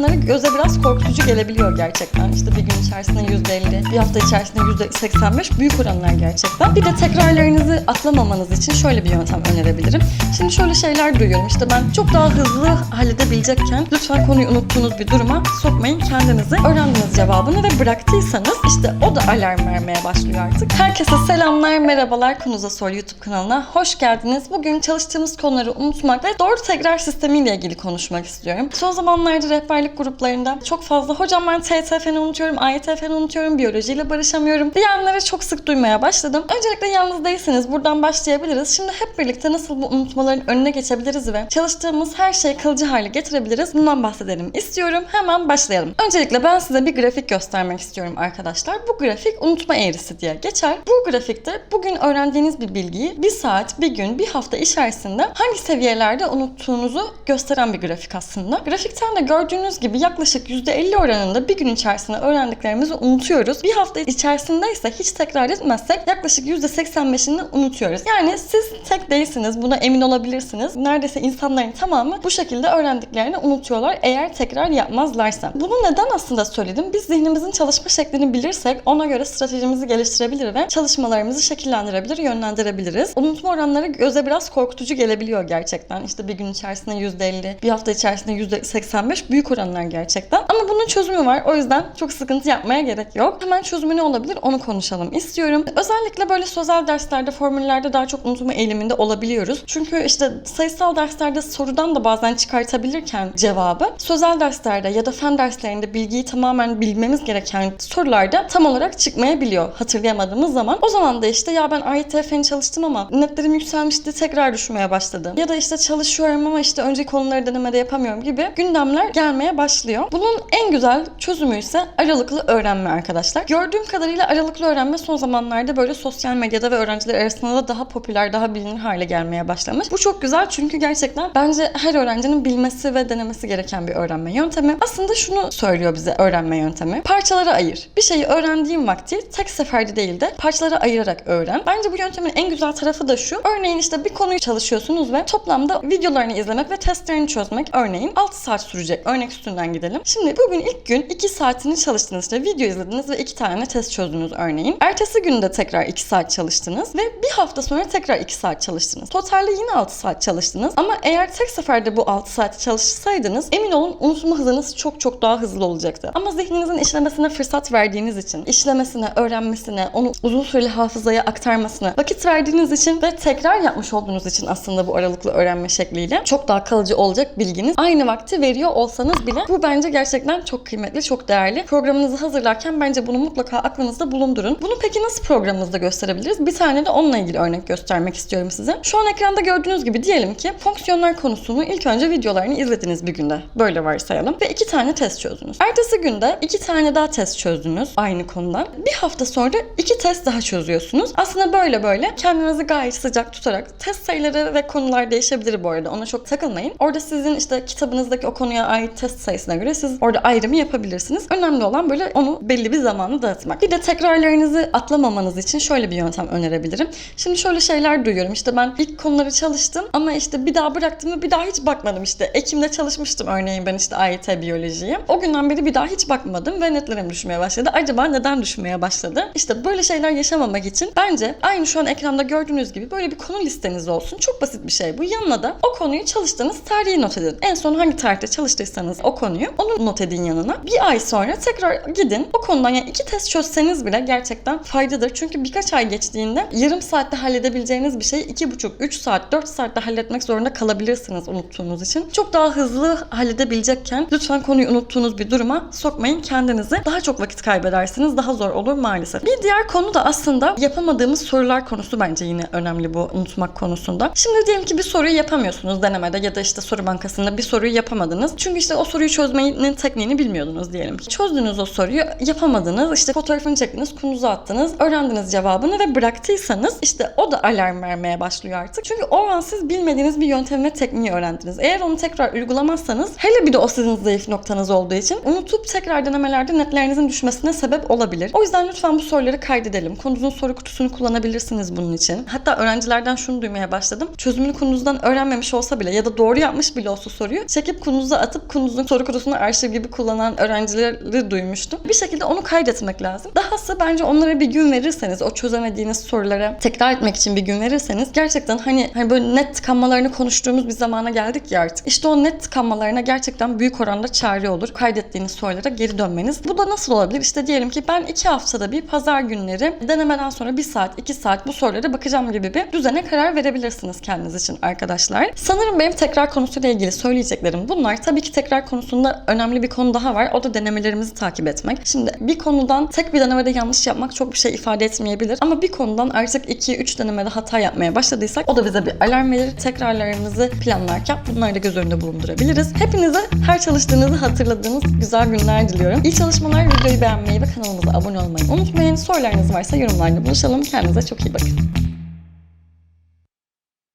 oranları göze biraz korkutucu gelebiliyor gerçekten. İşte bir gün içerisinde %50, bir hafta içerisinde %85 büyük oranlar gerçekten. Bir de tekrarlarınızı atlamamanız için şöyle bir yöntem önerebilirim. Şimdi şöyle şeyler duyuyorum. İşte ben çok daha hızlı halledebilecekken lütfen konuyu unuttuğunuz bir duruma sokmayın kendinizi. Öğrendiğiniz cevabını ve bıraktıysanız işte o da alarm vermeye başlıyor artık. Herkese selamlar, merhabalar. Kunuza Sor YouTube kanalına hoş geldiniz. Bugün çalıştığımız konuları unutmak ve doğru tekrar sistemiyle ilgili konuşmak istiyorum. Son zamanlarda rehberlik gruplarında çok fazla hocam ben TTF'ni unutuyorum, AYTF'ni unutuyorum, biyolojiyle barışamıyorum diyenleri çok sık duymaya başladım. Öncelikle yalnız değilsiniz. Buradan başlayabiliriz. Şimdi hep birlikte nasıl bu unutmaların önüne geçebiliriz ve çalıştığımız her şeyi kalıcı hale getirebiliriz. Bundan bahsedelim istiyorum. Hemen başlayalım. Öncelikle ben size bir grafik göstermek istiyorum arkadaşlar. Bu grafik unutma eğrisi diye geçer. Bu grafikte bugün öğrendiğiniz bir bilgiyi bir saat, bir gün, bir hafta içerisinde hangi seviyelerde unuttuğunuzu gösteren bir grafik aslında. Grafikten de gördüğünüz gibi yaklaşık %50 oranında bir gün içerisinde öğrendiklerimizi unutuyoruz. Bir hafta içerisinde ise hiç tekrar etmezsek yaklaşık %85'ini unutuyoruz. Yani siz tek değilsiniz. Buna emin olabilirsiniz. Neredeyse insanların tamamı bu şekilde öğrendiklerini unutuyorlar eğer tekrar yapmazlarsa. Bunu neden aslında söyledim? Biz zihnimizin çalışma şeklini bilirsek ona göre stratejimizi geliştirebilir ve çalışmalarımızı şekillendirebilir, yönlendirebiliriz. Unutma oranları göze biraz korkutucu gelebiliyor gerçekten. İşte bir gün içerisinde %50, bir hafta içerisinde %85 büyük oranlar gerçekten. Ama bunun çözümü var. O yüzden çok sıkıntı yapmaya gerek yok. Hemen çözümü ne olabilir onu konuşalım istiyorum. Özellikle böyle sözel derslerde, formüllerde daha çok unutma eğiliminde olabiliyoruz. Çünkü işte sayısal derslerde sorudan da bazen çıkartabilirken cevabı sözel derslerde ya da fen derslerinde bilgiyi tamamen bilmemiz gereken sorularda tam olarak çıkmayabiliyor hatırlayamadığımız zaman. O zaman da işte ya ben AYT çalıştım ama netlerim yükselmişti tekrar düşmeye başladım. Ya da işte çalışıyorum ama işte önceki konuları denemede yapamıyorum gibi gündemler gelmeye başlıyor. Bunun en güzel çözümü ise aralıklı öğrenme arkadaşlar. Gördüğüm kadarıyla aralıklı öğrenme son zamanlarda böyle sosyal medyada ve öğrenciler arasında da daha popüler, daha bilinir hale gelmeye başlamış. Bu çok güzel çünkü gerçekten bence her öğrencinin bilmesi ve denemesi gereken bir öğrenme yöntemi. Aslında şunu söylüyor bize öğrenme yöntemi. Parçalara ayır. Bir şeyi öğrendiğin vakti tek seferde değil de parçalara ayırarak öğren. Bence bu yöntemin en güzel tarafı da şu. Örneğin işte bir konuyu çalışıyorsunuz ve toplamda videolarını izlemek ve testlerini çözmek örneğin 6 saat sürecek. Örnek üstünden gidelim. Şimdi bugün ilk gün 2 saatini çalıştınız. İşte video izlediniz ve 2 tane test çözdünüz örneğin. Ertesi günde tekrar 2 saat çalıştınız ve bir hafta sonra tekrar 2 saat çalıştınız. Totalde yine 6 saat çalıştınız ama eğer tek seferde bu 6 saat çalışsaydınız emin olun unutma hızınız çok çok daha hızlı olacaktı. Ama zihninizin işlemesine fırsat verdiğiniz için, işlemesine, öğrenmesine, onu uzun süreli hafızaya aktarmasına vakit verdiğiniz için ve tekrar yapmış olduğunuz için aslında bu aralıklı öğrenme şekliyle çok daha kalıcı olacak bilginiz. Aynı vakti veriyor olsanız bile bu bence gerçekten çok kıymetli, çok değerli. Programınızı hazırlarken bence bunu mutlaka aklınızda bulundurun. Bunu peki nasıl programımızda gösterebiliriz? Bir tane de onunla ilgili örnek göstermek istiyorum size. Şu an ekranda gördüğünüz gibi diyelim ki fonksiyonlar konusunu ilk önce videolarını izlediniz bir günde. Böyle varsayalım. Ve iki tane test çözdünüz. Ertesi günde iki tane daha test çözdünüz aynı konudan. Bir hafta sonra iki test daha çözüyorsunuz. Aslında böyle böyle kendinizi gayet sıcak tutarak test sayıları ve konular değişebilir bu arada. Ona çok takılmayın. Orada sizin işte kitabınızdaki o konuya ait test sayısına göre siz orada ayrımı yapabilirsiniz. Önemli olan böyle onu belli bir zamanı dağıtmak. Bir de tekrarlarınızı atlamamanız için şöyle bir yöntem önerebilirim. Şimdi şöyle şeyler duyuyorum. İşte ben ilk konuları çalıştım ama işte bir daha bıraktım ve bir daha hiç bakmadım işte. Ekim'de çalışmıştım örneğin ben işte AYT biyolojiyi. O günden beri bir daha hiç bakmadım ve netlerim düşmeye başladı. Acaba neden düşmeye başladı? İşte böyle şeyler yaşamamak için bence aynı şu an ekranda gördüğünüz gibi böyle bir konu listeniz olsun. Çok basit bir şey bu. Yanına da o konuyu çalıştığınız tarihi not edin. En son hangi tarihte çalıştıysanız o konuyu onu not edin yanına. Bir ay sonra tekrar gidin o konudan yani iki test çözseniz bile gerçekten faydadır. Çünkü birkaç ay geçtiğinde yarım saatte halledebileceğiniz bir şeyi iki buçuk, üç saat, dört saatte halletmek zorunda kalabilirsiniz unuttuğunuz için. Çok daha hızlı halledebilecekken lütfen konuyu unuttuğunuz bir duruma sokmayın kendinizi. Daha çok vakit kaybedersiniz. Daha zor olur maalesef. Bir diğer konu da aslında yapamadığımız sorular konusu bence yine önemli bu unutmak konusunda. Şimdi diyelim ki bir soruyu yapamıyorsunuz denemede ya da işte soru bankasında bir soruyu yapamadınız. Çünkü işte o soruyu çözmenin tekniğini bilmiyordunuz diyelim. Çözdünüz o soruyu yapamadınız. işte fotoğrafını çektiniz, kunuza attınız, öğrendiniz cevabını ve bıraktıysanız işte o da alarm vermeye başlıyor artık. Çünkü o an siz bilmediğiniz bir yöntem ve tekniği öğrendiniz. Eğer onu tekrar uygulamazsanız hele bir de o sizin zayıf noktanız olduğu için unutup tekrar denemelerde netlerinizin düşmesine sebep olabilir. O yüzden lütfen bu soruları kaydedelim. Konunuzun soru kutusunu kullanabilirsiniz bunun için. Hatta öğrencilerden şunu duymaya başladım. Çözümünü konunuzdan öğrenmemiş olsa bile ya da doğru yapmış bile olsa soruyu çekip kunuza atıp kunuzun soru kutusunu arşiv gibi kullanan öğrencileri duymuştum. Bir şekilde onu kaydetmek lazım. Dahası bence onlara bir gün verirseniz, o çözemediğiniz sorulara tekrar etmek için bir gün verirseniz gerçekten hani, hani böyle net tıkanmalarını konuştuğumuz bir zamana geldik ya artık. İşte o net tıkanmalarına gerçekten büyük oranda çare olur. Kaydettiğiniz sorulara geri dönmeniz. Bu da nasıl olabilir? İşte diyelim ki ben iki haftada bir pazar günleri denemeden sonra bir saat, iki saat bu sorulara bakacağım gibi bir düzene karar verebilirsiniz kendiniz için arkadaşlar. Sanırım benim tekrar konusuyla ilgili söyleyeceklerim bunlar. Tabii ki tekrar konusunda önemli bir konu daha var. O da denemelerimizi takip etmek. Şimdi bir konudan tek bir denemede yanlış yapmak çok bir şey ifade etmeyebilir. Ama bir konudan artık 2-3 denemede hata yapmaya başladıysak o da bize bir alarm verir. Tekrarlarımızı planlarken bunları da göz önünde bulundurabiliriz. Hepinize her çalıştığınızı hatırladığınız güzel günler diliyorum. İyi çalışmalar, videoyu beğenmeyi ve kanalımıza abone olmayı unutmayın. Sorularınız varsa yorumlarda buluşalım. Kendinize çok iyi bakın.